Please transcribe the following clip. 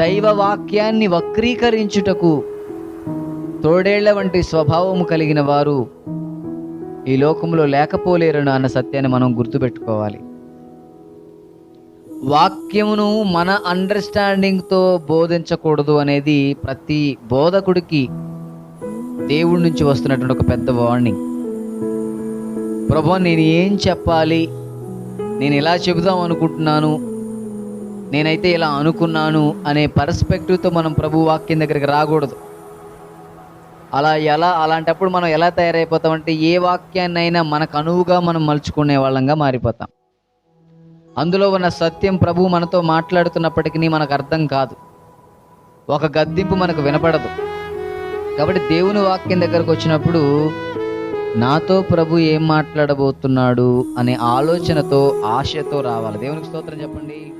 దైవ వాక్యాన్ని వక్రీకరించుటకు తోడేళ్ళ వంటి స్వభావము కలిగిన వారు ఈ లోకంలో లేకపోలేరను అన్న సత్యాన్ని మనం గుర్తుపెట్టుకోవాలి. వాక్యమును మన అండర్స్టాండింగ్తో బోధించకూడదు అనేది ప్రతి బోధకుడికి దేవుడి నుంచి వస్తున్నటువంటి ఒక పెద్ద వార్నింగ్ ప్రభు నేను ఏం చెప్పాలి? నేను ఇలా చెబుదాం అనుకుంటున్నాను? నేనైతే ఇలా అనుకున్నాను అనే పర్స్పెక్టివ్తో మనం ప్రభు వాక్యం దగ్గరికి రాకూడదు. అలా ఎలా అలాంటప్పుడు మనం ఎలా తయారైపోతామంటే ఏ వాక్యాన్నైనా మనకు అనువుగా మనం మలుచుకునే వాళ్ళంగా మారిపోతాం. అందులో ఉన్న సత్యం ప్రభు మనతో మాట్లాడుతున్నప్పటికీ మనకు అర్థం కాదు. ఒక గద్దింపు మనకు వినపడదు. కాబట్టి దేవుని వాక్యం దగ్గరకు వచ్చినప్పుడు నాతో ప్రభు ఏం మాట్లాడబోతున్నాడు అనే ఆలోచనతో ఆశతో రావాలి. దేవునికి స్తోత్రం చెప్పండి.